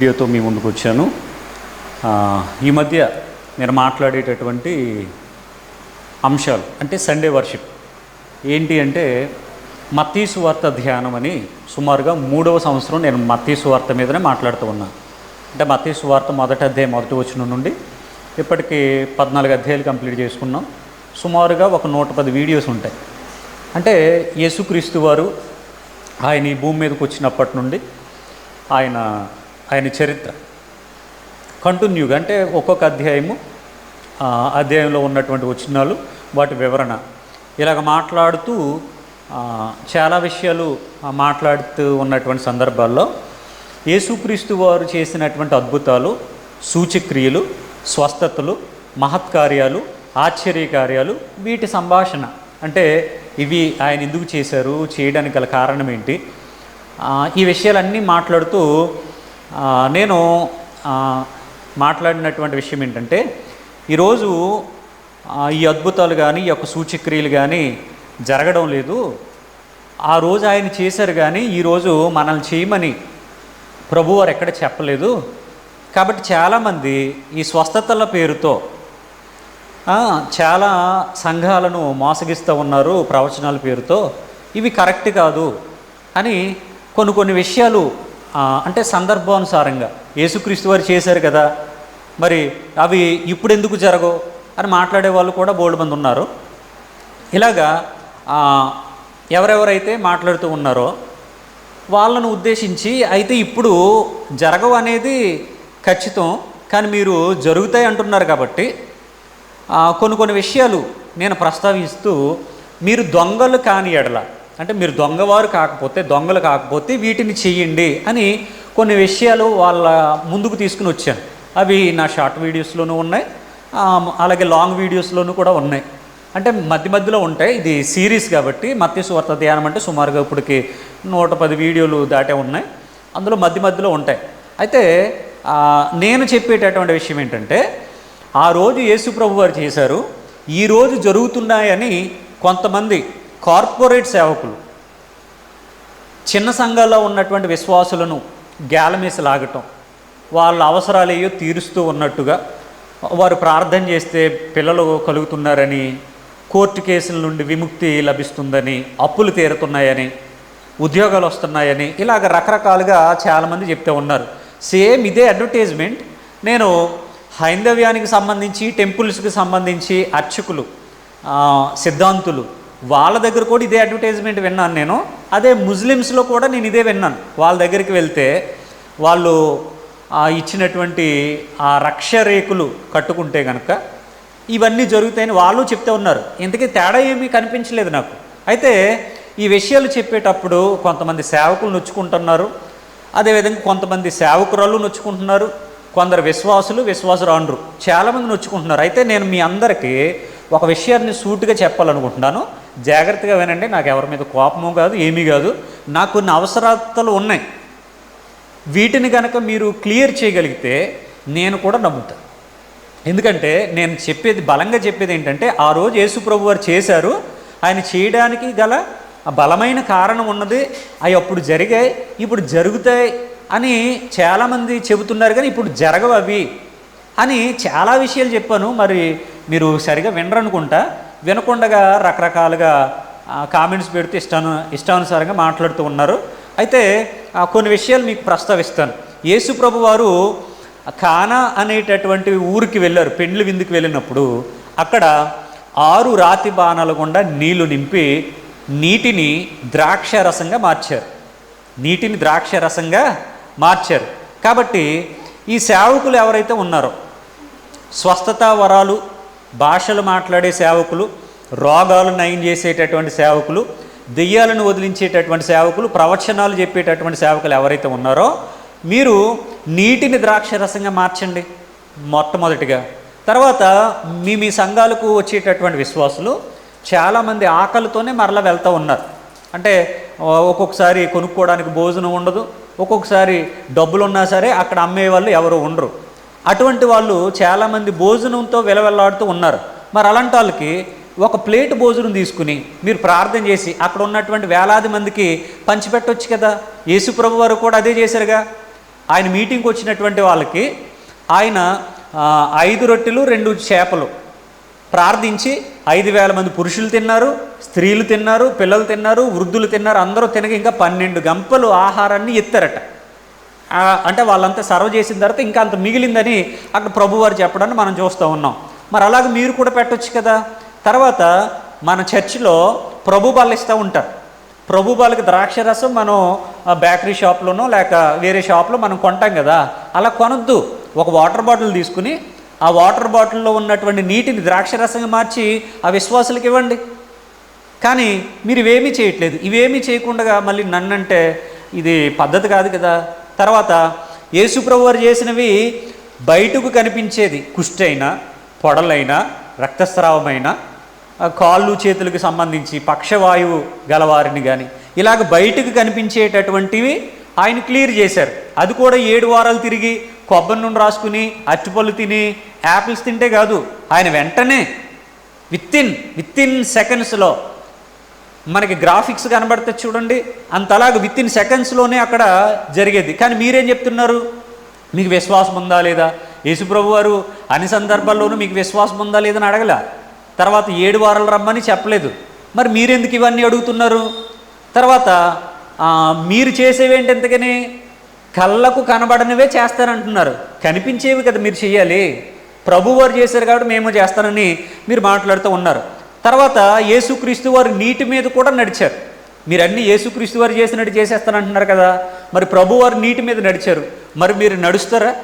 వీడియోతో మీ ముందుకు వచ్చాను. ఈ మధ్య నేను మాట్లాడేటటువంటి అంశాలు అంటే సండే వర్షిప్ ఏంటి అంటే మత్తీసు వార్త ధ్యానం అని సుమారుగా మూడవ సంవత్సరం నేను మత్తీసు వార్త మీదనే మాట్లాడుతూ ఉన్నాను అంటే మత్తీసు వార్త మొదటి అధ్యాయం మొదటి వచ్చిన నుండి ఇప్పటికీ పద్నాలుగు అధ్యాయాలు కంప్లీట్ చేసుకున్నాం. సుమారుగా ఒక నూట పది వీడియోస్ ఉంటాయి. అంటే యేసుక్రీస్తు వారు ఆయన ఈ భూమి మీదకి వచ్చినప్పటి నుండి ఆయన ఆయన చరిత్ర. కంటిన్యూగా అంటే ఒక్కొక్క అధ్యాయము అధ్యాయంలో ఉన్నటువంటి వచనాలు వాటి వివరణ. ఇలాగ మాట్లాడుతూ చాలా విషయాలు మాట్లాడుతూ ఉన్నటువంటి సందర్భాల్లో యేసుక్రీస్తు వారు చేసినటువంటి అద్భుతాలు సూచక్రియలు స్వస్థతలు మహత్కార్యాలు ఆశ్చర్యకార్యాలు వీటి సంభాషణ. అంటే ఇవి ఆయన ఎందుకు చేశారు చేయడానికి గల కారణం ఏంటి? ఈ విషయాలన్నీ మాట్లాడుతూ నేను మాట్లాడినటువంటి విషయం ఏంటంటే ఈరోజు ఈ అద్భుతాలు కానీ ఈ యొక్క సూచక్రియలు కానీ జరగడం లేదు. ఆ రోజు ఆయన చేశారు కానీ ఈరోజు మనల్ని చేయమని ప్రభువారు ఎక్కడ చెప్పలేదు. కాబట్టి చాలామంది ఈ స్వస్థతల పేరుతో చాలా సంఘాలను మోసగిస్తూ ఉన్నారు ప్రవచనాల పేరుతో. ఇవి కరెక్ట్ కాదు అని కొన్ని కొన్ని విషయాలు అంటే సందర్భానుసారంగా. యేసుక్రీస్తు వారు చేశారు కదా. మరి అవి ఇప్పుడు ఎందుకు జరగవు అని మాట్లాడే వాళ్ళు కూడా బోల్డ్ మంది ఉన్నారు. ఇలాగా ఎవరెవరైతే మాట్లాడుతూ ఉన్నారో వాళ్ళను ఉద్దేశించి అయితే ఇప్పుడు జరగవు అనేది ఖచ్చితం కానీ మీరు జరుగుతాయి అంటున్నారు కాబట్టి కొన్ని కొన్ని విషయాలు నేను ప్రస్తావిస్తూ మీరు దొంగలు కాని ఎడల అంటే మీరు దొంగవారు కాకపోతే దొంగలు కాకపోతే వీటిని చెయ్యండి అని కొన్ని విషయాలు వాళ్ళ ముందుకు తీసుకుని వచ్చాను. అవి నా షార్ట్ వీడియోస్లోనూ ఉన్నాయి. అలాగే లాంగ్ వీడియోస్లోనూ కూడా ఉన్నాయి. అంటే మధ్య మధ్యలో ఉంటాయి. ఇది సిరీస్ కాబట్టి మత్స్య స్వార్థ ధ్యానం అంటే సుమారుగా ఇప్పటికి నూట పది వీడియోలు దాటే ఉన్నాయి. అందులో మధ్య మధ్యలో ఉంటాయి. అయితే నేను చెప్పేటటువంటి విషయం ఏంటంటే ఆ రోజు యేసుప్రభు వారు చేశారు ఈరోజు జరుగుతున్నాయని కొంతమంది కార్పొరేట్ సేవకులు చిన్న సంఘాల్లో ఉన్నటువంటి విశ్వాసులను గేలమేసి లాగటం వాళ్ళ అవసరాలు ఏయో తీరుస్తూ ఉన్నట్టుగా వారు ప్రార్థన చేస్తే పిల్లలు కలుగుతున్నారని కోర్టు కేసుల నుండి విముక్తి లభిస్తుందని అప్పులు తీరుతున్నాయని ఉద్యోగాలు వస్తున్నాయని ఇలాగ రకరకాలుగా చాలామంది చెప్తూ ఉన్నారు. సేమ్ ఇదే అడ్వర్టైజ్మెంట్. నేను హైందవ్యానికి సంబంధించి టెంపుల్స్కి సంబంధించి అర్చకులు సిద్ధాంతులు వాళ్ళ దగ్గర కూడా ఇదే అడ్వర్టైజ్మెంట్ విన్నాను నేను. అదే ముస్లిమ్స్లో కూడా నేను ఇదే విన్నాను. వాళ్ళ దగ్గరికి వెళ్తే వాళ్ళు ఇచ్చినటువంటి ఆ రక్ష రేకులు కట్టుకుంటే కనుక ఇవన్నీ జరుగుతాయని వాళ్ళు చెప్తూ ఉన్నారు. ఇంతకీ తేడా ఏమీ కనిపించలేదు నాకు. అయితే ఈ విషయాలు చెప్పేటప్పుడు కొంతమంది సేవకులు నొచ్చుకుంటున్నారు. అదేవిధంగా కొంతమంది సేవకురాలు నొచ్చుకుంటున్నారు. కొందరు విశ్వాసులు విశ్వాసురాండ్రు. చాలామంది నొచ్చుకుంటున్నారు. అయితే నేను మీ అందరికీ ఒక విషయాన్ని సూటుగా చెప్పాలనుకుంటున్నాను. జాగ్రత్తగా వినండి నాకు ఎవరి మీద కోపము కాదు ఏమీ కాదు. నాకు కొన్ని అవసరతలు ఉన్నాయి. వీటిని కనుక మీరు క్లియర్ చేయగలిగితే నేను కూడా నమ్ముతాను. ఎందుకంటే నేను చెప్పేది బలంగా చెప్పేది ఏంటంటే ఆ రోజు యేసుప్రభు వారు చేశారు. ఆయన చేయడానికి గల బలమైన కారణం ఉన్నది. అవి అప్పుడు జరిగాయి ఇప్పుడు జరుగుతాయి అని చాలామంది చెబుతున్నారు కానీ ఇప్పుడు జరగవు అవి అని చాలా విషయాలు చెప్పాను. మరి మీరు సరిగా వినరనుకుంటా. వినకుండగా రకరకాలుగా కామెంట్స్ పెడితే ఇష్టాను ఇష్టానుసారంగా మాట్లాడుతూ ఉన్నారు. అయితే కొన్ని విషయాలు మీకు ప్రస్తావిస్తాను. యేసుప్రభు వారు కానా అనేటటువంటి ఊరికి వెళ్ళారు పెండ్లి విందుకు వెళ్ళినప్పుడు. అక్కడ ఆరు రాతి బాణాల గుండా నీళ్ళు నింపి నీటిని ద్రాక్ష రసంగా మార్చారు. నీటిని ద్రాక్ష రసంగా మార్చారు. కాబట్టి ఈ సేవకులు ఎవరైతే ఉన్నారో స్వస్థత వరాలు భాషలు మాట్లాడే సేవకులు రోగాలు నయం చేసేటటువంటి సేవకులు దెయ్యాలను వదిలించేటటువంటి సేవకులు ప్రవచనాలు చెప్పేటటువంటి సేవకులు ఎవరైతే ఉన్నారో మీరు నీటిని ద్రాక్షరసంగా మార్చండి మొట్టమొదటిగా. తర్వాత మీ మీ సంఘాలకు వచ్చేటటువంటి విశ్వాసులు చాలామంది ఆకలితోనే మరలా వెళ్తూ ఉన్నారు. అంటే ఒక్కొక్కసారి కొనుక్కోవడానికి భోజనం ఉండదు ఒక్కొక్కసారి డబ్బులు ఉన్నా సరే అక్కడ అమ్మే వాళ్ళు ఎవరు ఉండరు. అటువంటి వాళ్ళు చాలామంది భోజనంతో వెలవెల్లాడుతూ ఉన్నారు. మరి అలాంటి వాళ్ళకి ఒక ప్లేట్ భోజనం తీసుకుని మీరు ప్రార్థన చేసి అక్కడ ఉన్నటువంటి వేలాది మందికి పంచిపెట్టొచ్చు కదా. యేసుప్రభు వారు కూడా అదే చేశారుగా. ఆయన మీటింగ్కి వచ్చినటువంటి వాళ్ళకి ఆయన ఐదు రొట్టెలు రెండు చేపలు ప్రార్థించి ఐదు వేల మంది పురుషులు తిన్నారు స్త్రీలు తిన్నారు పిల్లలు తిన్నారు వృద్ధులు తిన్నారు అందరూ తినక ఇంకా పన్నెండు గంపలు ఆహారాన్ని ఎత్తారట. అంటే వాళ్ళంతా సర్వ్ చేసిన తర్వాత ఇంకా అంత మిగిలిందని అక్కడ ప్రభువారు చెప్పడాన్ని మనం చూస్తూ ఉన్నాం. మరి అలాగే మీరు కూడా పెట్టవచ్చు కదా. తర్వాత మన చర్చిలో ప్రభు బల్ల ఇస్తూ ఉంటారు. ప్రభు బాలకి ద్రాక్ష రసం మనం బేకరీ షాప్లోనో లేక వేరే షాప్లో మనం కొంటాం కదా. అలా కొనొద్దు. ఒక వాటర్ బాటిల్ తీసుకుని ఆ వాటర్ బాటిల్లో ఉన్నటువంటి నీటిని ద్రాక్ష రసంగా మార్చి ఆ విశ్వాసులకు ఇవ్వండి. కానీ మీరు ఇవేమీ చేయట్లేదు. ఇవేమీ చేయకుండా మళ్ళీ నన్నంటే ఇది పద్ధతి కాదు కదా. తర్వాత యేసుప్రభు వారు చేసినవి బయటకు కనిపించేది కుష్టైనా పొడలైనా రక్తస్రావమైన కాళ్ళు చేతులకు సంబంధించి పక్షవాయువు గలవారిని కానీ ఇలాగ బయటకు కనిపించేటటువంటివి ఆయన క్లియర్ చేశారు. అది కూడా ఏడు వారాలు తిరిగి కొబ్బరి నూనె రాసుకుని అరటిపళ్ళు తిని యాపిల్స్ తింటే కాదు ఆయన వెంటనే విత్ ఇన్ విత్ ఇన్ సెకండ్స్లో మనకి గ్రాఫిక్స్ కనబడితే చూడండి అంతలాగా విత్ ఇన్ సెకండ్స్లోనే అక్కడ జరిగేది. కానీ మీరేం చెప్తున్నారు? మీకు విశ్వాసం ఉందా లేదా? యేసుప్రభు వారు అన్ని సందర్భాల్లోనూ మీకు విశ్వాసం ఉందా లేదని అడగల. తర్వాత ఏడు వారాలు రమ్మని చెప్పలేదు. మరి మీరెందుకు ఇవన్నీ అడుగుతున్నారు? తర్వాత మీరు చేసేవేంటి ఎంతకని కళ్ళకు కనబడనివే చేస్తారంటున్నారు కనిపించేవి కదా మీరు చెయ్యాలి ప్రభువారు చేశారు కాబట్టి మేము చేస్తానని మీరు మాట్లాడుతూ ఉన్నారు. తర్వాత యేసుక్రీస్తు వారు నీటి మీద కూడా నడిచారు. మీరు అన్ని యేసుక్రీస్తు వారు చేసినట్టు చేసేస్తానంటున్నారు కదా. మరి ప్రభువారు నీటి మీద నడిచారు. మరి మీరు నడుస్తారా?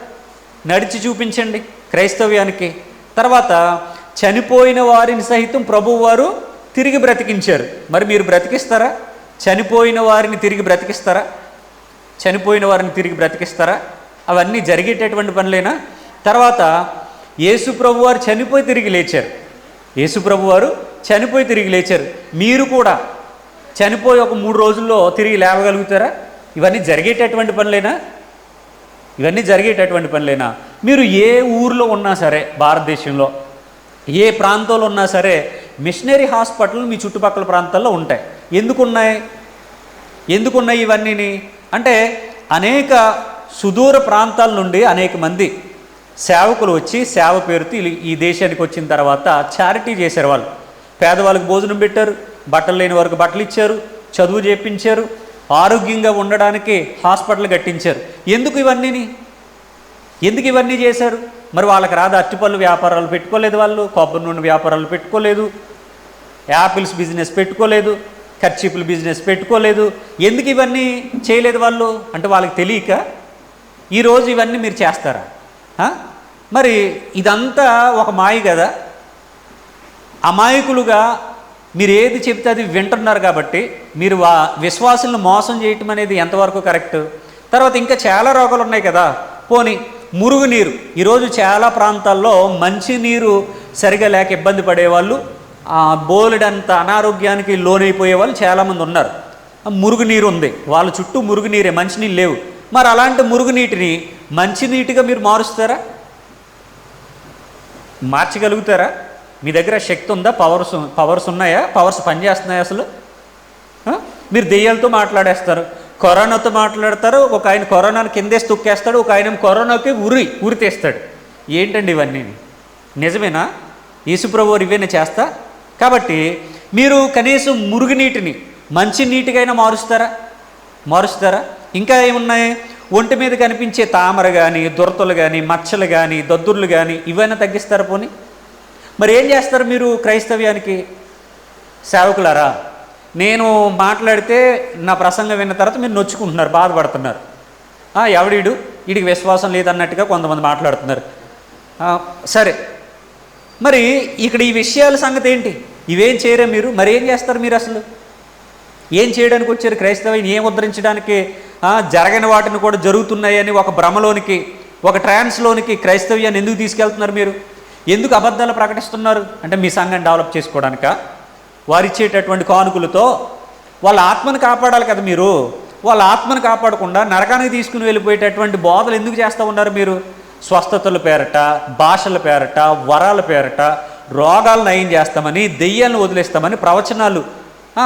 నడిచి చూపించండి క్రైస్తవ్యానికి. తర్వాత చనిపోయిన వారిని సహితం ప్రభువారు తిరిగి బ్రతికించారు. మరి మీరు బ్రతికిస్తారా? చనిపోయిన వారిని తిరిగి బ్రతికిస్తారా? చనిపోయిన వారిని తిరిగి బ్రతికిస్తారా? అవన్నీ జరిగేటటువంటి పనులేనా? తర్వాత యేసు ప్రభువారు చనిపోయి తిరిగి లేచారు. యేసు ప్రభువారు చనిపోయి తిరిగి లేచారు. మీరు కూడా చనిపోయి ఒక మూడు రోజుల్లో తిరిగి లేవగలుగుతారా? ఇవన్నీ జరిగేటటువంటి పనులేనా? ఇవన్నీ జరిగేటటువంటి పనులేనా? మీరు ఏ ఊర్లో ఉన్నా సరే భారతదేశంలో ఏ ప్రాంతంలో ఉన్నా సరే మిషనరీ హాస్పిటల్ మీ చుట్టుపక్కల ప్రాంతాల్లో ఉంటాయి. ఎందుకున్నాయి? ఎందుకున్నాయి ఇవన్నీని? అంటే అనేక సుదూర ప్రాంతాల నుండి అనేక మంది సేవకులు వచ్చి సేవ పేరుతో ఈ- ఈ దేశానికి వచ్చిన తర్వాత చారిటీ చేశారు వాళ్ళు. పేదవాళ్ళకి భోజనం పెట్టారు బట్టలు లేని వారికి బట్టలు ఇచ్చారు చదువు చేపించారు ఆరోగ్యంగా ఉండడానికి హాస్పిటల్ కట్టించారు. ఎందుకు ఇవన్నీని? ఎందుకు ఇవన్నీ చేశారు? మరి వాళ్ళకి రాదు అరటిపళ్ళు వ్యాపారాలు పెట్టుకోలేదు వాళ్ళు కొబ్బరి నూనె వ్యాపారాలు పెట్టుకోలేదు యాపిల్స్ బిజినెస్ పెట్టుకోలేదు ఖర్చీపుల బిజినెస్ పెట్టుకోలేదు. ఎందుకు ఇవన్నీ చేయలేదు వాళ్ళు? అంటే వాళ్ళకి తెలియక ఈరోజు ఇవన్నీ మీరు చేస్తారా? మరి ఇదంతా ఒక మాయ కదా. అమాయకులుగా మీరు ఏది చెప్తే అది వింటున్నారు కాబట్టి మీరు వా విశ్వాసులను మోసం చేయటం అనేది ఎంతవరకు కరెక్ట్? తర్వాత ఇంకా చాలా రోగాలు ఉన్నాయి కదా. పోని మురుగునీరు ఈరోజు చాలా ప్రాంతాల్లో మంచి నీరు సరిగా లేక ఇబ్బంది పడేవాళ్ళు బోలెడంత అనారోగ్యానికి లోనైపోయే వాళ్ళు చాలామంది ఉన్నారు. మురుగునీరు ఉంది. వాళ్ళ చుట్టూ మురుగునీరే మంచినీళ్ళు లేవు. మరి అలాంటి మురుగునీటిని మంచినీటిగా మీరు మారుస్తారా? మార్చగలుగుతారా? మీ దగ్గర శక్తి ఉందా? పవర్స్ పవర్స్ ఉన్నాయా? పవర్స్ పనిచేస్తున్నాయా అసలు? మీరు దెయ్యాలతో మాట్లాడేస్తారు కరోనాతో మాట్లాడతారు ఒక ఆయన కరోనాను కిందేసి తొక్కేస్తాడు ఒక ఆయన కరోనాకి ఉరి ఉరి తీస్తాడు. ఏంటండి ఇవన్నీ? నిజమేనా? యేసుప్రభు ఇవేనా చేస్తా? కాబట్టి మీరు కనీసం మురుగునీటిని మంచి నీటికైనా మారుస్తారా? మారుస్తారా? ఇంకా ఏమున్నాయి? ఒంటి మీద కనిపించే తామర కానీ దురతలు కానీ మచ్చలు కానీ దద్దుర్లు కానీ ఇవైనా తగ్గిస్తారా పోనీ? మరి ఏం చేస్తారు మీరు క్రైస్తవ్యానికి? సేవకులారా నేను మాట్లాడితే నా ప్రసంగం విన్న తర్వాత మీరు నొచ్చుకుంటున్నారు బాధపడుతున్నారు. ఎవడీడు వీడికి విశ్వాసం లేదన్నట్టుగా కొంతమంది మాట్లాడుతున్నారు. సరే. మరి ఇక్కడ ఈ విషయాల సంగతి ఏంటి? ఇవేం చేయరా మీరు? మరి ఏం చేస్తారు మీరు అసలు? ఏం చేయడానికి వచ్చారు క్రైస్తవ్యం ఏం ఉద్ధరించడానికి? జరగని వాటిని కూడా జరుగుతున్నాయని ఒక భ్రమలోనికి ఒక ట్రాన్స్లోనికి క్రైస్తవ్యాన్ని ఎందుకు తీసుకెళ్తున్నారు మీరు? ఎందుకు అబద్ధాలు ప్రకటిస్తున్నారు? అంటే మీ సంఘం డెవలప్ చేసుకోవడానిక? వారిచ్చేటటువంటి కానుకలతో వాళ్ళ ఆత్మను కాపాడాలి కదా మీరు. వాళ్ళ ఆత్మను కాపాడకుండా నరకానికి తీసుకుని వెళ్ళిపోయేటటువంటి బోధలు ఎందుకు చేస్తూ ఉన్నారు మీరు? స్వస్థతల పేరట భాషల పేరట వరాల పేరట రోగాలు నయం చేస్తామని దెయ్యాలను వదిలేస్తామని ప్రవచనాలు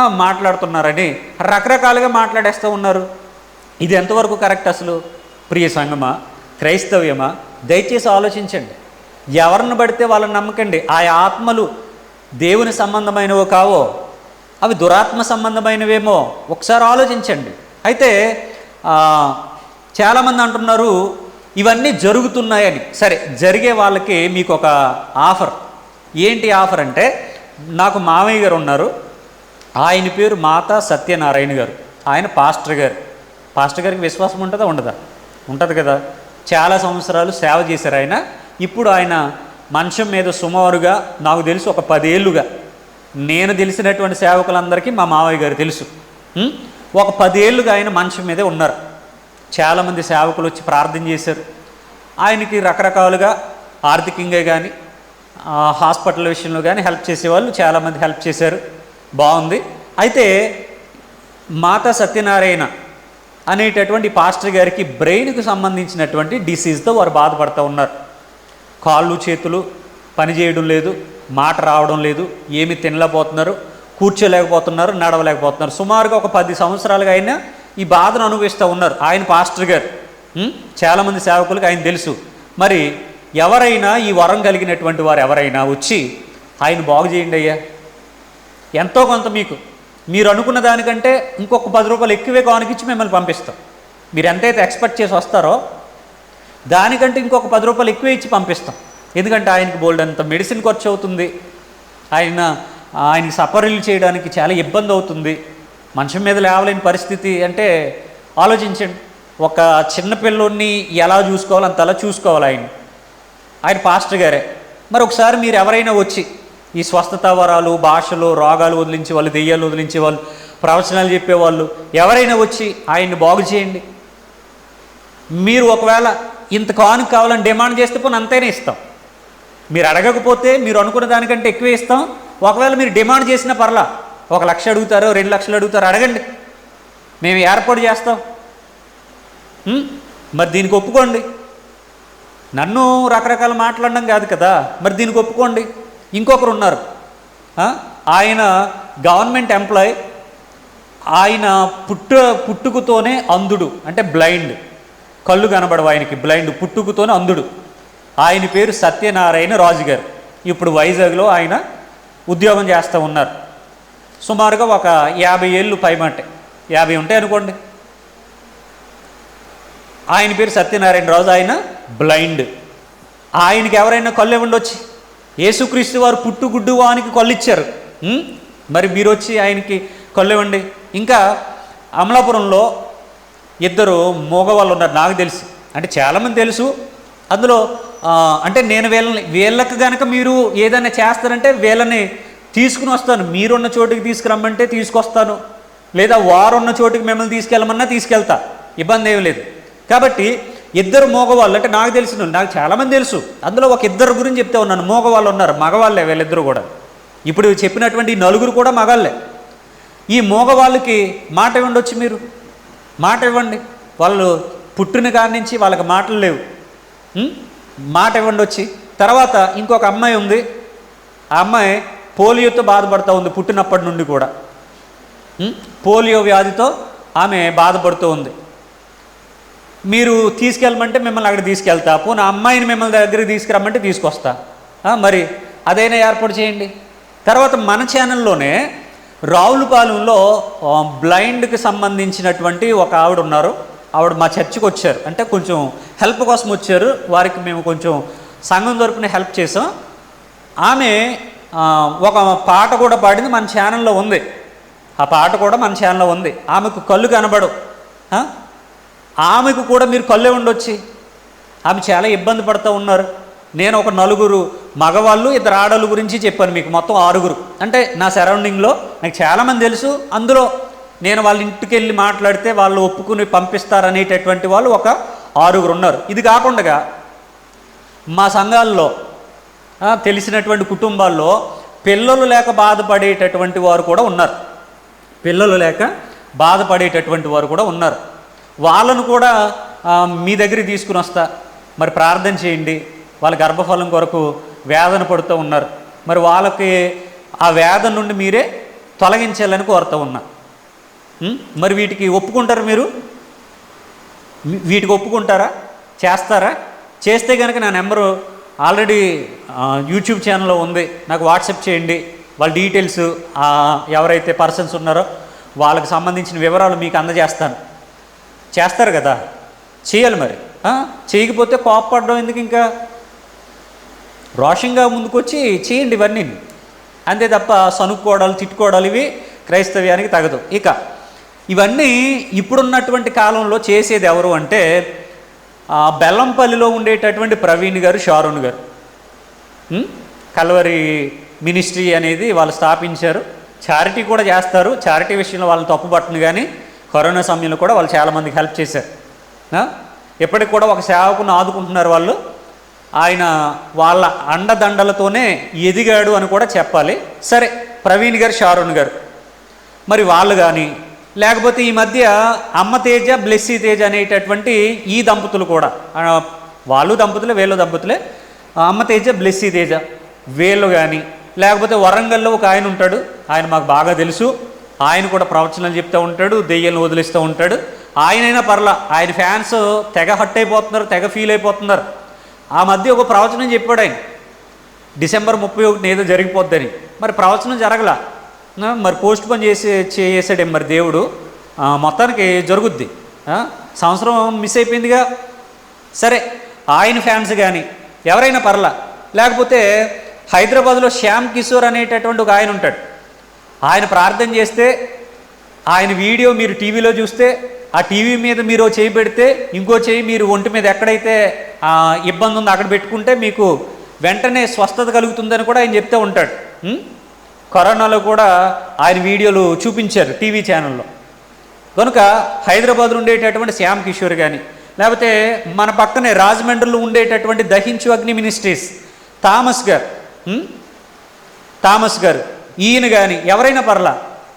మాట్లాడుతున్నారని రకరకాలుగా మాట్లాడేస్తూ ఉన్నారు. ఇది ఎంతవరకు కరెక్ట్ అసలు? ప్రియ సంగమా క్రైస్తవ్యమా? దయచేసి ఆలోచించండి. ఎవరిని పడితే వాళ్ళని నమ్మకండి. ఆ ఆత్మలు దేవుని సంబంధమైనవో కావో అవి దురాత్మ సంబంధమైనవేమో ఒకసారి ఆలోచించండి. అయితే చాలామంది అంటున్నారు ఇవన్నీ జరుగుతున్నాయని. సరే జరిగే వాళ్ళకి మీకు ఒక ఆఫర్. ఏంటి ఆఫర్ అంటే నాకు మామయ్య గారు ఉన్నారు. ఆయన పేరు మాతా సత్యనారాయణ గారు. ఆయన పాస్టర్ గారు. పాస్టర్ గారికి విశ్వాసం ఉంటుందా? ఉండదా? ఉంటుంది కదా. చాలా సంవత్సరాలు సేవ చేశారు ఆయన. ఇప్పుడు ఆయన మంచం మీద సుమారుగా నాకు తెలుసు ఒక పదేళ్ళుగా. నేను తెలిసినటువంటి సేవకులందరికీ మా మావయ్య గారు తెలుసు. ఒక పదేళ్ళుగా ఆయన మంచం మీదే ఉన్నారు. చాలామంది సేవకులు వచ్చి ప్రార్థన చేశారు. ఆయనకి రకరకాలుగా ఆర్థికంగా కానీ హాస్పిటల్ విషయంలో కానీ హెల్ప్ చేసేవాళ్ళు చాలామంది హెల్ప్ చేశారు. బాగుంది. అయితే మాతా సత్యనారాయణ అనేటటువంటి పాస్టర్ గారికి బ్రెయిన్కి సంబంధించినటువంటి డిసీజ్తో వారు బాధపడుతూ ఉన్నారు. కాళ్ళు చేతులు పనిచేయడం లేదు మాట రావడం లేదు ఏమి తినలేకపోతున్నారు కూర్చోలేకపోతున్నారు నడవలేకపోతున్నారు. సుమారుగా ఒక పది సంవత్సరాలుగా ఆయన ఈ బాధను అనుభవిస్తూ ఉన్నారు. ఆయన పాస్టర్ గారు. చాలామంది సేవకులకు ఆయన తెలుసు. మరి ఎవరైనా ఈ వరం కలిగినటువంటి వారు ఎవరైనా వచ్చి ఆయన బాగు చేయండి అయ్యా. ఎంతో కొంత మీకు. మీరు అనుకున్న దానికంటే ఇంకొక పది రూపాయలు ఎక్కువే కానుకిచ్చి మిమ్మల్ని పంపిస్తాం. మీరు ఎంతైతే ఎక్స్పెక్ట్ చేసి వస్తారో దానికంటే ఇంకొక పది రూపాయలు ఎక్కువ ఇచ్చి పంపిస్తాం. ఎందుకంటే ఆయనకి బోల్డ్ అంత మెడిసిన్ ఖర్చు అవుతుంది. ఆయన ఆయనకి సఫరీలు చేయడానికి చాలా ఇబ్బంది అవుతుంది. మంచం మీద లేవలేని పరిస్థితి అంటే ఆలోచించండి. ఒక చిన్న పిల్లోడిని ఎలా చూసుకోవాలి అంత అలా చూసుకోవాలి ఆయన. ఆయన పాస్టర్ గారే. మరి ఒకసారి మీరు ఎవరైనా వచ్చి ఈ స్వస్థత వరాలు భాషలు రోగాలు వదిలించే వాళ్ళు దెయ్యాలు వదిలించే వాళ్ళు ప్రవచనాలు చెప్పేవాళ్ళు ఎవరైనా వచ్చి ఆయన్ని బాగు చేయండి. మీరు ఒకవేళ ఇంత కానుక కావాలని డిమాండ్ చేస్తే పోనీ అంతైనా ఇస్తాం. మీరు అడగకపోతే మీరు అనుకున్న దానికంటే ఎక్కువ ఇస్తాం. ఒకవేళ మీరు డిమాండ్ చేసిన పర్లా ఒక లక్ష అడుగుతారో రెండు లక్షలు అడుగుతారో అడగండి. మేము ఏర్పాటు చేస్తాం. మరి దీనికి ఒప్పుకోండి. నన్ను రకరకాల మాట్లాడడం కాదు కదా మరి దీనికి ఒప్పుకోండి. ఇంకొకరు ఉన్నారు. ఆయన గవర్నమెంట్ ఎంప్లాయ్. ఆయన పుట్ట పుట్టుకతోనే అంధుడు అంటే బ్లైండ్. కళ్ళు కనబడవు ఆయనకి. బ్లైండ్ పుట్టుకతోనే అందుడు ఆయన పేరు సత్యనారాయణ రాజు గారు ఇప్పుడు వైజాగ్లో ఆయన ఉద్యోగం చేస్తూ ఉన్నారు. సుమారుగా ఒక యాభై ఏళ్ళు పైమంటే యాభై ఉంటాయి అనుకోండి. ఆయన పేరు సత్యనారాయణ రాజు ఆయన బ్లైండ్ ఆయనకి ఎవరైనా కళ్ళు ఇవ్వండి యేసుక్రీస్తు వారు పుట్టుగుడ్డు వానికి కళ్ళు ఇచ్చారు. మరి మీరు వచ్చి ఆయనకి కళ్ళు ఇవ్వండి. ఇంకా అమలాపురంలో ఇద్దరు మగవాళ్ళు ఉన్నారు నాకు తెలుసు. అంటే చాలామంది తెలుసు. అందులో అంటే నేను వీళ్ళని వీళ్ళకి కనుక మీరు ఏదైనా చేస్తారంటే వీళ్ళని తీసుకుని వస్తాను. మీరున్న చోటుకి తీసుకురమ్మంటే తీసుకొస్తాను. లేదా వారున్న చోటుకి మిమ్మల్ని తీసుకెళ్ళమన్నా తీసుకెళ్తా. ఇబ్బంది ఏమి లేదు. కాబట్టి ఇద్దరు మగవాళ్ళు అంటే నాకు తెలిసిన నాకు చాలామంది తెలుసు. అందులో ఒక ఇద్దరు గురించి చెప్తే ఉన్నాను. మగవాళ్ళు ఉన్నారు మగవాళ్ళే వీళ్ళిద్దరు కూడా. ఇప్పుడు చెప్పినటువంటి ఈ నలుగురు కూడా మగాళ్ళే. ఈ మగవాళ్ళకి మాట ఉండొచ్చు మీరు? మాట ఇవ్వండి. వాళ్ళు పుట్టిన కాడి నుంచి వాళ్ళకి మాటలు లేవు. మాట ఇవ్వండి వచ్చి. తర్వాత ఇంకొక అమ్మాయి ఉంది. ఆ అమ్మాయి పోలియోతో బాధపడుతూ ఉంది పుట్టినప్పటి నుండి కూడా. పోలియో వ్యాధితో ఆమె బాధపడుతూ ఉంది. మీరు తీసుకెళ్ళమంటే మిమ్మల్ని అక్కడ తీసుకెళ్తా. పోనీ ఆ అమ్మాయిని మిమ్మల్ని దగ్గరికి తీసుకురమ్మంటే తీసుకొస్తా. మరి అదైనా ఏర్పాటు చేయండి. తర్వాత మన ఛానల్లోనే రావులపాలెంలో బ్లైండ్కి సంబంధించినటువంటి ఒక ఆవిడ ఉన్నారు. ఆవిడ మా చర్చికి వచ్చారు. అంటే కొంచెం హెల్ప్ కోసం వచ్చారు. వారికి మేము కొంచెం సంఘం తరపున హెల్ప్ చేసాం. ఆమె ఒక పాట కూడా పాడింది. మన ఛానల్లో ఉంది. ఆ పాట కూడా మన ఛానల్లో ఉంది. ఆమెకు కళ్ళు కనబడవు. ఆమెకు కూడా మీరు కళ్ళే ఉండొచ్చి. ఆమె చాలా ఇబ్బంది పడుతూ ఉన్నారు. నేను ఒక నలుగురు మగవాళ్ళు ఇద్దరు ఆడవాళ్ళ గురించి చెప్పాను మీకు మొత్తం ఆరుగురు. అంటే నా సరౌండింగ్లో నాకు చాలామంది తెలుసు. అందులో నేను వాళ్ళ ఇంటికి వెళ్ళి మాట్లాడితే వాళ్ళు ఒప్పుకుని పంపిస్తారనేటటువంటి వాళ్ళు ఒక ఆరుగురు ఉన్నారు. ఇది కాకుండా మా సంఘాల్లో తెలిసినటువంటి కుటుంబాల్లో పిల్లలు లేక బాధపడేటటువంటి వారు కూడా ఉన్నారు. పిల్లలు లేక బాధపడేటటువంటి వారు కూడా ఉన్నారు. వాళ్ళను కూడా మీ దగ్గరికి తీసుకుని వస్తా. మరి ప్రార్థన చేయండి. వాళ్ళ గర్భఫలం కొరకు వేదన పడుతూ ఉన్నారు. మరి వాళ్ళకి ఆ వేదన నుండి మీరే తొలగించాలని కోరుతూ ఉన్నా. మరి వీటికి ఒప్పుకుంటారు మీరు? వీటికి ఒప్పుకుంటారా? చేస్తారా? చేస్తే కనుక నా నెంబరు ఆల్రెడీ యూట్యూబ్ ఛానల్లో ఉంది. నాకు వాట్సాప్ చేయండి. వాళ్ళ డీటెయిల్స్ ఎవరైతే పర్సన్స్ ఉన్నారో వాళ్ళకి సంబంధించిన వివరాలు మీకు అందజేస్తాను. చేస్తారు కదా? చేయాలి మరి. చేయకపోతే కోపపడడం ఎందుకు ఇంకా? రోషంగా ముందుకొచ్చి చేయండి ఇవన్నీ. అంతే తప్ప సనుక్కోవడాలు తిట్టుకోవడాలు ఇవి క్రైస్తవ్యానికి తగదు. ఇక ఇవన్నీ ఇప్పుడున్నటువంటి కాలంలో చేసేది ఎవరు అంటే బెల్లంపల్లిలో ఉండేటటువంటి ప్రవీణ్ గారు షారూన్ గారు. కలవరి కల్వరి మినిస్ట్రీ అనేది వాళ్ళు స్థాపించారు. చారిటీ కూడా చేస్తారు. చారిటీ విషయంలో వాళ్ళని తప్పుపట్టను కానీ కరోనా సమయంలో కూడా వాళ్ళు చాలామందికి హెల్ప్ చేశారు. ఇప్పటికి కూడా ఒక సేవకుని ఆదుకుంటున్నారు వాళ్ళు. ఆయన వాళ్ళ అండదండలతోనే ఎదిగాడు అని కూడా చెప్పాలి. సరే ప్రవీణ్ గారు షారుణ్ గారు. మరి వాళ్ళు కానీ లేకపోతే ఈ మధ్య అమ్మ తేజ బ్లెస్సీ తేజ అనేటటువంటి ఈ దంపతులు కూడా వాళ్ళు దంపతులే వీళ్ళు దంపతులే అమ్మతేజ అమ్మ తేజ బ్లెస్సీ తేజ వీళ్ళు కానీ లేకపోతే వరంగల్లో ఒక ఆయన ఉంటాడు ఆయన మాకు బాగా తెలుసు ఆయన కూడా ప్రవచనాలు చెప్తూ ఉంటాడు దెయ్యాలను వదిలిస్తూ ఉంటాడు. ఆయనైనా పర్లా ఆయన ఫ్యాన్స్ తెగ హట్ అయిపోతున్నారు తెగ ఫీల్ అయిపోతున్నారు. ఆ మధ్య ఒక ప్రవచనం చెప్పాడు ఆయన. డిసెంబర్ ముప్పై ఒకటి ఏదో జరిగిపోద్దని. మరి ప్రవచనం జరగల. మరి పోస్ట్ పోన్ చేసి చేసాడే మరి దేవుడు? మొత్తానికి జరుగుద్ది. సంవత్సరం మిస్ అయిపోయిందిగా. సరే ఆయన ఫ్యాన్స్ కానీ ఎవరైనా పర్లా. లేకపోతే హైదరాబాద్లో శ్యామ్ కిషోర్ అనేటటువంటి ఒక ఆయన ఉంటాడు. ఆయన ప్రార్థన చేస్తే ఆయన వీడియో మీరు టీవీలో చూస్తే ఆ టీవీ మీద మీరు చేయి పెడితే ఇంకో చేయి మీరు ఒంటి మీద ఎక్కడైతే ఇబ్బంది ఉంది. అక్కడ పెట్టుకుంటే మీకు వెంటనే స్వస్థత కలుగుతుందని కూడా ఆయన చెప్తూ ఉంటాడు. కరోనాలో కూడా ఆయన వీడియోలు చూపించారు టీవీ ఛానల్లో. కనుక హైదరాబాద్లో ఉండేటటువంటి శ్యామ్ కిషోర్ కానీ లేకపోతే మన పక్కనే రాజమండ్రిలో ఉండేటటువంటి దహించు అగ్ని మినిస్ట్రీస్ థామస్ గారు థామస్ గారు ఈయన కానీ ఎవరైనా పర్లా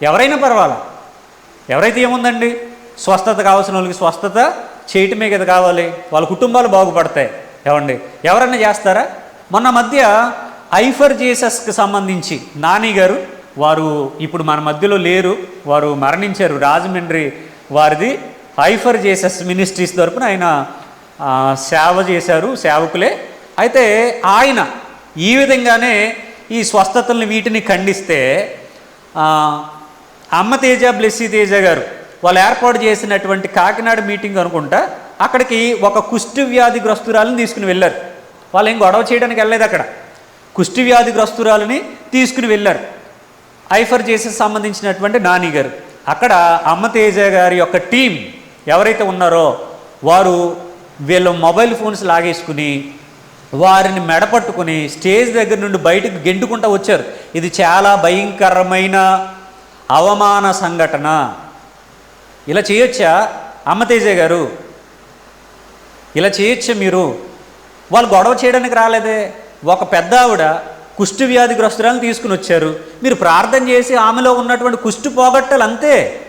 ఎవరైనా పర్వాలా? ఎవరైతే ఏముందండి? స్వస్థత కావాల్సిన వాళ్ళకి స్వస్థత చేయటమే కదా కావాలి. వాళ్ళ కుటుంబాలు బాగుపడతాయి. ఏమండి? ఎవరన్నా చేస్తారా? మొన్న మధ్య ఐఫర్ జీసస్కి సంబంధించి నాని గారు వారు ఇప్పుడు మన మధ్యలో లేరు వారు మరణించారు. రాజమండ్రి వారిది ఐఫర్ జీసస్ మినిస్ట్రీస్ తరపున ఆయన సేవ చేశారు సేవకులే. అయితే ఆయన ఈ విధంగానే ఈ స్వస్థతల్ని వీటిని ఖండిస్తే అమ్మ తేజ బ్లెస్సీ తేజ గారు వాళ్ళు ఏర్పాటు చేసినటువంటి కాకినాడ మీటింగ్ అనుకుంటా అక్కడికి ఒక కుష్టి వ్యాధిగ్రస్తురాలను తీసుకుని వెళ్ళారు. వాళ్ళు ఏం గొడవ చేయడానికి వెళ్ళలేదు అక్కడ. కుష్టి వ్యాధిగ్రస్తురాలని తీసుకుని వెళ్ళారు. ఐఫర్ చేసి సంబంధించినటువంటి నాని గారు. అక్కడ అమ్మతేజ గారి యొక్క టీం ఎవరైతే ఉన్నారో వారు వీళ్ళ మొబైల్ ఫోన్స్ లాగేసుకుని వారిని మెడపట్టుకుని స్టేజ్ దగ్గర నుండి బయటకు గెంటుకుంటూ వచ్చారు. ఇది చాలా భయంకరమైన అవమాన సంఘటన. ఇలా చేయొచ్చా? అమ్మతేజ గారు ఇలా చేయొచ్చా మీరు? వాళ్ళు గొడవ చేయడానికి రాలేదే. ఒక పెద్ద ఆవిడ కుష్టి వ్యాధిగ్రస్తురాలను తీసుకుని వచ్చారు. మీరు ప్రార్థన చేసి ఆమెలో ఉన్నటువంటి కుష్టి పోగొట్టాలి అంతే.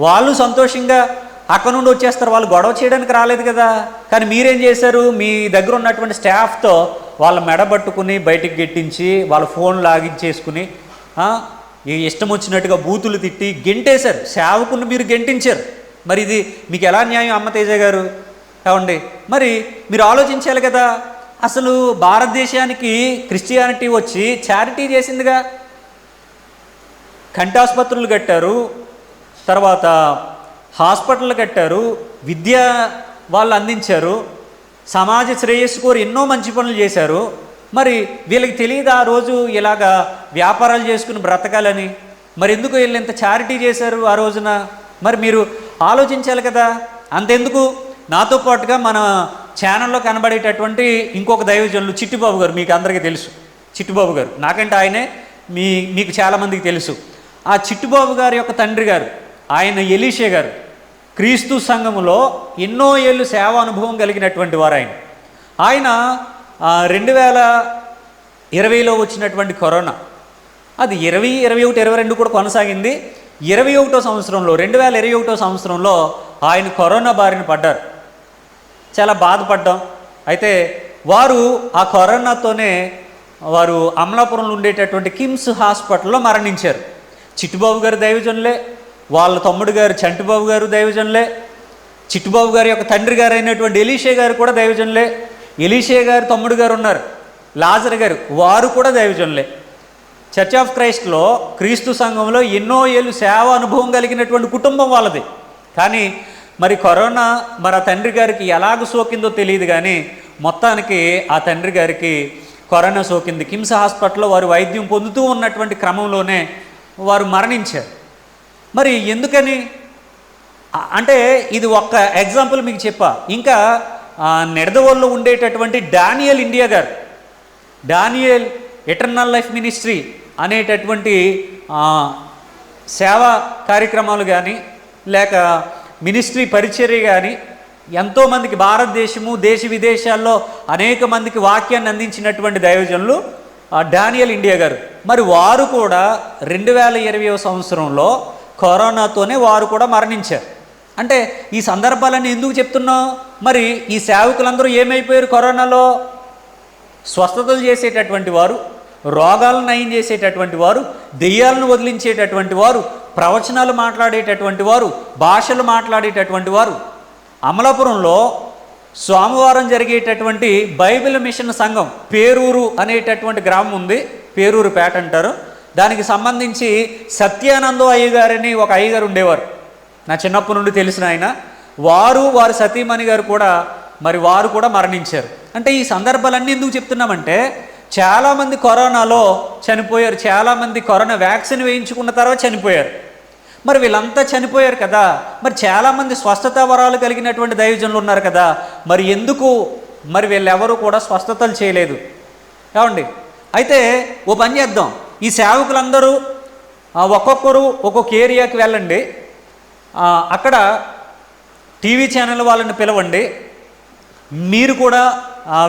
వాళ్ళు సంతోషంగా అక్కడ నుండి వచ్చేస్తారు. వాళ్ళు గొడవ చేయడానికి రాలేదు కదా. కానీ మీరేం చేశారు? మీ దగ్గర ఉన్నటువంటి స్టాఫ్తో వాళ్ళ మెడబట్టుకుని బయటికి గెట్టించి వాళ్ళ ఫోన్ లాగించేసుకుని ఆ, ఈ ఇష్టం వచ్చినట్టుగా బూతులు తిట్టి గెంటేశారు. సేవకుని మీరు గెంటించారు. మరి ఇది మీకు ఎలా న్యాయం అమ్మ తేజ గారు? కావండి మరి మీరు ఆలోచించాలి కదా. అసలు భారతదేశానికి క్రిస్టియానిటీ వచ్చి చారిటీ చేసిందిగా. కంటి ఆసుపత్రులు కట్టారు. తర్వాత హాస్పిటల్ కట్టారు. విద్య వాళ్ళు అందించారు. సమాజ శ్రేయస్సు కోరి ఎన్నో మంచి పనులు చేశారు. మరి వీళ్ళకి తెలియదు ఆ రోజు ఇలాగా వ్యాపారాలు చేసుకుని బ్రతకాలని? మరి ఎందుకు వీళ్ళు ఇంత చారిటీ చేశారు ఆ రోజున? మరి మీరు ఆలోచించాలి కదా. అంతెందుకు? నాతో పాటుగా మన ఛానల్లో కనబడేటటువంటి ఇంకొక దైవజనులు చిట్టుబాబు గారు మీకు అందరికీ తెలుసు. చిట్టుబాబు గారు. నాకంటే ఆయనే మీ మీకు చాలామందికి తెలుసు. ఆ చిట్టుబాబు గారి యొక్క తండ్రి గారు ఆయన ఎలీషే గారు. క్రీస్తు సంఘములో ఎన్నో ఏళ్ళు సేవా అనుభవం కలిగినటువంటి వారు ఆయన. ఆయన రెండు వేల ఇరవైలో వచ్చినటువంటి కరోనా. అది ఇరవై ఇరవై ఒకటి ఇరవై రెండు కూడా కొనసాగింది. ఇరవై ఒకటో సంవత్సరంలో రెండు వేల ఇరవై ఒకటో సంవత్సరంలో ఆయన కరోనా బారిన పడ్డారు. చాలా బాధపడ్డాం. అయితే వారు ఆ కరోనాతోనే వారు అమలాపురంలో ఉండేటటువంటి కిమ్స్ హాస్పిటల్లో మరణించారు. చిట్టుబాబు గారు దైవజనులే వాళ్ళ తమ్ముడు గారు చంటిబాబు గారు దైవజనులే చిట్టుబాబు గారి యొక్క తండ్రి గారు అయినటువంటి ఎలీషే గారు కూడా దైవజనులే ఎలీషే గారు తమ్ముడు గారు ఉన్నారు లాజర్ గారు వారు కూడా దైవజనులే. చర్చ్ ఆఫ్ క్రైస్ట్లో క్రీస్తు సంఘంలో ఎన్నో ఏళ్ళు సేవ అనుభవం కలిగినటువంటి కుటుంబం వాళ్ళది. కానీ మరి కరోనా మరి ఆ తండ్రి గారికి ఎలాగ సోకిందో తెలియదు కానీ మొత్తానికి ఆ తండ్రి గారికి కరోనా సోకింది. కిమ్స్ హాస్పిటల్లో వారు వైద్యం పొందుతూ ఉన్నటువంటి క్రమంలోనే వారు మరణించారు. మరి ఎందుకని? అంటే ఇది ఒక్క ఎగ్జాంపుల్ మీకు చెప్పా. ఇంకా నెడదవోల్లో ఉండేటటువంటి డానియల్ ఇండియా గారు డానియల్ ఎటర్నల్ లైఫ్ మినిస్ట్రీ అనేటటువంటి సేవా కార్యక్రమాలు కానీ లేక మినిస్ట్రీ పరిచర్య కానీ ఎంతోమందికి భారతదేశము దేశ విదేశాల్లో అనేక మందికి వాక్యాన్ని అందించినటువంటి దైవజనులు డానియల్ ఇండియా గారు. మరి వారు కూడా రెండు వేల ఇరవై సంవత్సరంలో కరోనాతోనే వారు కూడా మరణించారు. అంటే ఈ సందర్భాలన్నీ ఎందుకు చెప్తున్నావు? మరి ఈ సేవకులందరూ ఏమైపోయారు కరోనాలో? స్వస్థతలు చేసేటటువంటి వారు రోగాలను నయం చేసేటటువంటి వారు దెయ్యాలను వదిలించేటటువంటి వారు ప్రవచనాలు మాట్లాడేటటువంటి వారు భాషలు మాట్లాడేటటువంటి వారు. అమలాపురంలో సోమవారం జరిగేటటువంటి బైబిల్ మిషన్ సంఘం పేరూరు అనేటటువంటి గ్రామం ఉంది పేరూరు పేట అంటారు. దానికి సంబంధించి సత్యానందో అయ్యగారని ఒక అయ్యగారు ఉండేవారు. నా చిన్నప్పటి నుండి తెలిసిన ఆయన వారు వారు సతీమణి గారు కూడా మరి వారు కూడా మరణించారు. అంటే ఈ సందర్భాలన్నీ ఎందుకు చెప్తున్నామంటే చాలామంది కరోనాలో చనిపోయారు చాలామంది కరోనా వ్యాక్సిన్ వేయించుకున్న తర్వాత చనిపోయారు. మరి వీళ్ళంతా చనిపోయారు కదా మరి చాలామంది స్వస్థత వరాలు కలిగినటువంటి దైవజనులు ఉన్నారు కదా మరి ఎందుకు మరి వీళ్ళెవరూ కూడా స్వస్థతలు చేయలేదు? ఏమండి? అయితే ఓ పని చేద్దాం. ఈ సేవకులందరూ ఒక్కొక్కరు ఒక్కొక్క ఏరియాకి వెళ్ళండి. అక్కడ టీవీ ఛానల్ వాళ్ళని పిలవండి. మీరు కూడా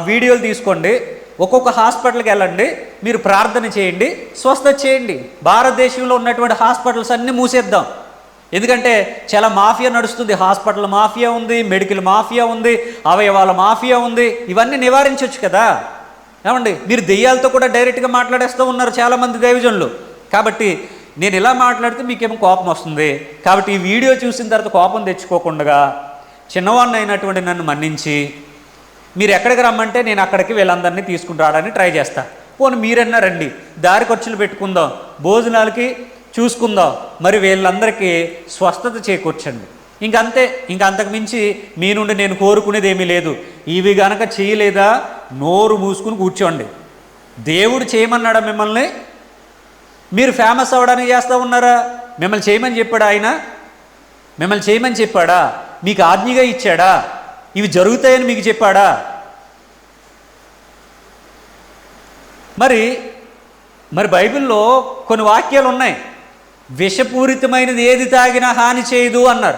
వీడియోలు తీసుకోండి. ఒక్కొక్క హాస్పిటల్కి వెళ్ళండి. మీరు ప్రార్థన చేయండి. స్వస్థ చేయండి. భారతదేశంలో ఉన్నటువంటి హాస్పిటల్స్ అన్నీ మూసేద్దాం. ఎందుకంటే చాలా మాఫియా నడుస్తుంది. హాస్పిటల్ మాఫియా ఉంది మెడికల్ మాఫియా ఉంది అవయవాల మాఫియా ఉంది. ఇవన్నీ నివారించవచ్చు కదా. ఏమండి? మీరు దెయ్యాలతో కూడా డైరెక్ట్గా మాట్లాడేస్తూ ఉన్నారు చాలామంది దైవజనులు. కాబట్టి నేను ఇలా మాట్లాడితే మీకేమో కోపం వస్తుంది. కాబట్టి ఈ వీడియో చూసిన తర్వాత కోపం తెచ్చుకోకుండా చిన్నవాడిని అయినటువంటి నన్ను మన్నించి మీరు ఎక్కడికి రమ్మంటే నేను అక్కడికి వీళ్ళందరినీ తీసుకుని రావడానికి ట్రై చేస్తాను పోనీ మీరన్నా రండి. దారి ఖర్చులు పెట్టుకుందాం. భోజనాలకి చూసుకుందాం. మరి వీళ్ళందరికీ స్వస్థత చేకూర్చండి. ఇంకంతే ఇంక అంతకుమించి మీ నుండి నేను కోరుకునేది ఏమీ లేదు. ఇవి గనక చేయలేదా? నోరు మూసుకుని కూర్చోండి. దేవుడు చేయమన్నాడా మిమ్మల్ని? మీరు ఫేమస్ అవ్వడానికి చేస్తూ ఉన్నారా? మిమ్మల్ని చేయమని చెప్పాడా ఆయన? మిమ్మల్ని చేయమని చెప్పాడా? మీకు ఆజ్ఞగా ఇచ్చాడా? ఇవి జరుగుతాయని మీకు చెప్పాడా? మరి మరి బైబిల్లో కొన్ని వాక్యాలు ఉన్నాయి. విషపూరితమైనది ఏది తాగినా హాని చేయదు అన్నారు.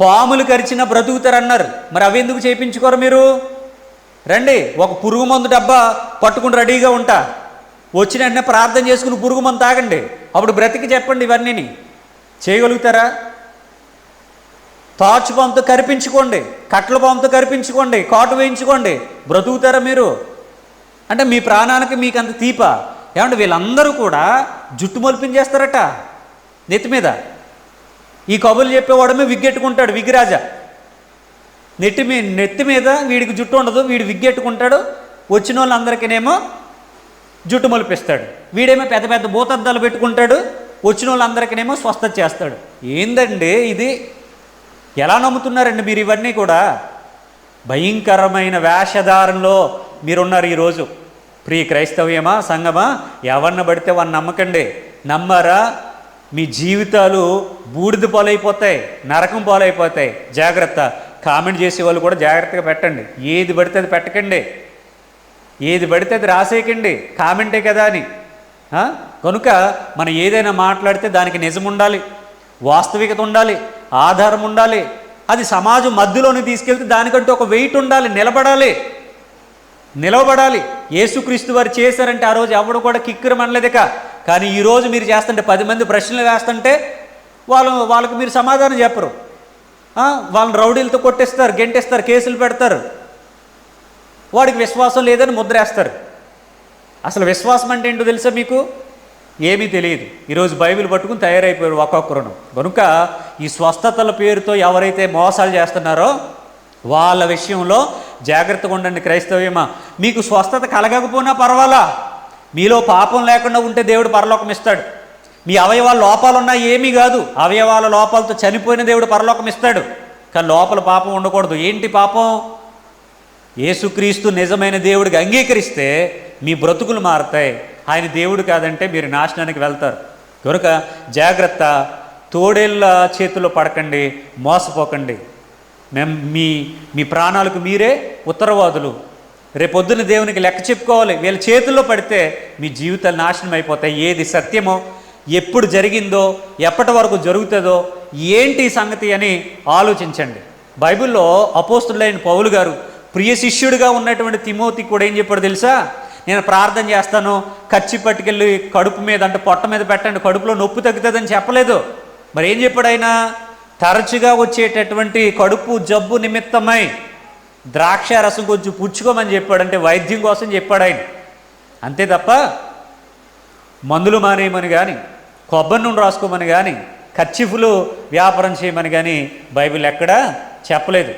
పాములు కరిచిన బ్రతుకుతారన్నారు. మరి అవి ఎందుకు చేయించుకోరు మీరు? రండి ఒక పురుగు మందు డబ్బా పట్టుకుని రెడీగా ఉంటా. వచ్చిన వెంటనే ప్రార్థన చేసుకుని పురుగు మందు తాగండి. అప్పుడు బ్రతికి చెప్పండి ఇవన్నీని. చేయగలుగుతారా? తాచు పాముతో కరిపించుకోండి. కట్ల పాముతో కరిపించుకోండి. కాటు వేయించుకోండి. బ్రతుకుతారా మీరు? అంటే మీ ప్రాణానికి మీకు అంత తీప. ఏమంటే వీళ్ళందరూ కూడా జుట్టు మొలిపించేస్తారట నెత్తి మీద. ఈ కబుర్లు చెప్పేవాడమే విగ్గెట్టుకుంటాడు విగ్గిరాజా. నెట్టి మీ నెత్తి మీద వీడికి జుట్టు ఉండదు వీడు విగ్గెట్టుకుంటాడు. వచ్చిన వాళ్ళందరికీనేమో జుట్టు మొలిపిస్తాడు. వీడేమో పెద్ద పెద్ద భూతద్దాలు పెట్టుకుంటాడు. వచ్చిన వాళ్ళందరికీనేమో స్వస్థత చేస్తాడు. ఏందండి ఇది? ఎలా నమ్ముతున్నారండి మీరు ఇవన్నీ కూడా? భయంకరమైన వేషధారంలో మీరున్నారు ఈరోజు. ప్రియ క్రైస్తవ్యమా సంగమా ఎవరిని పడితే వాడిని నమ్మకండి. నమ్మారా? మీ జీవితాలు బూడిద పాలైపోతాయి నరకం పాలైపోతాయి. జాగ్రత్త. కామెంట్ చేసే వాళ్ళు కూడా జాగ్రత్తగా పెట్టండి. ఏది పడితే అది పెట్టకండి. ఏది పడితే అది రాసేయకండి. కామెంటే కదా అని. కనుక మనం ఏదైనా మాట్లాడితే దానికి నిజం ఉండాలి వాస్తవికత ఉండాలి ఆధారం ఉండాలి. అది సమాజం మధ్యలోని తీసుకెళ్తే దానికంటే ఒక వెయిట్ ఉండాలి నిలబడాలి. నిలవబడాలి యేసుక్రీస్తు వారు చేశారంటే ఆ రోజు ఎవడు కూడా కిక్కురు అనలేదిక కానీ ఈరోజు మీరు చేస్తుంటే పది మంది ప్రశ్నలు వేస్తుంటే వాళ్ళు వాళ్ళకి మీరు సమాధానం చెప్పరు. వాళ్ళని రౌడీలతో కొట్టేస్తారు గెంటేస్తారు కేసులు పెడతారు. వాడికి విశ్వాసం లేదని ముద్రేస్తారు. అసలు విశ్వాసం అంటే ఏంటో తెలుసా మీకు? ఏమీ తెలియదు. ఈరోజు బైబిల్ పట్టుకుని తయారైపోయారు ఒక్కొక్కరును కనుక ఈ స్వస్థతల పేరుతో ఎవరైతే మోసాలు చేస్తున్నారో వాళ్ళ విషయంలో జాగ్రత్తగా ఉండండి క్రైస్తవ్యమా. మీకు స్వస్థత కలగకపోయినా పర్వాలా? మీలో పాపం లేకుండా ఉంటే దేవుడు పరలోకం ఇస్తాడు. మీ అవయవాల లోపాలు ఉన్నా ఏమీ కాదు. అవయవాల లోపాలతో చనిపోయిన దేవుడు పరలోకం ఇస్తాడు. కానీ లోపల పాపం ఉండకూడదు. ఏంటి పాపం? యేసుక్రీస్తు నిజమైన దేవుడికి అంగీకరిస్తే మీ బ్రతుకులు మారుతాయి. ఆయన దేవుడు కాదంటే మీరు నాశనానికి వెళ్తారు. కనుక జాగ్రత్త తోడేళ్ళ చేతుల్లో పడకండి మోసపోకండి. మేము మీ మీ ప్రాణాలకు మీరే ఉత్తరవాదులు. రేపొద్దున దేవునికి లెక్క చెప్పుకోవాలి. వీళ్ళ చేతుల్లో పడితే మీ జీవితాలు నాశనం అయిపోతాయి. ఏది సత్యమో ఎప్పుడు జరిగిందో ఎప్పటి వరకు జరుగుతుందో ఏంటి సంగతి అని ఆలోచించండి. బైబిల్లో అపోస్తులైన పౌలు గారు ప్రియ శిష్యుడిగా ఉన్నటువంటి తిమోతి కూడా ఏం చెప్పాడు తెలుసా? నేను ప్రార్థన చేస్తాను ఖర్చు పట్టుకెళ్ళి కడుపు మీద అంటే పొట్ట మీద పెట్టండి కడుపులో నొప్పి తగ్గుతుందని చెప్పలేదు. మరి ఏం చెప్పాడు ఆయన? తరచుగా వచ్చేటటువంటి కడుపు జబ్బు నిమిత్తమై ద్రాక్ష రసం కొంచెం పుచ్చుకోమని చెప్పాడంటే వైద్యం కోసం చెప్పాడు ఆయన. అంతే తప్ప మందులు మానేయమని కానీ కొబ్బరి నూనె రాసుకోమని కానీ ఖర్చిఫులు వ్యాపారం చేయమని కానీ బైబిల్ ఎక్కడా చెప్పలేదు.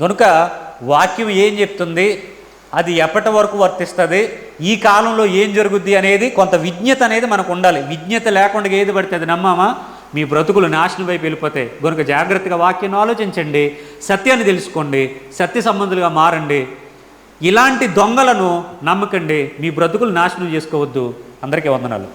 కనుక వాక్యం ఏం చెప్తుంది? అది ఎప్పటి వరకు వర్తిస్తుంది? ఈ కాలంలో ఏం జరుగుద్ది అనేది కొంత విజ్ఞత అనేది మనకు ఉండాలి. విజ్ఞత లేకుండా ఏది పడితే అది నమ్మామా? మీ బ్రతుకులు నాశనం వైపు వెళ్ళిపోతాయి కనుక జాగ్రత్తగా వాక్యాన్ని ఆలోచించండి. సత్యాన్ని తెలుసుకోండి. సత్య సంబంధులుగా మారండి. ఇలాంటి దొంగలను నమ్మకండి. మీ బ్రతుకులు నాశనం చేసుకోవద్దు. అందరికీ వందనాలు.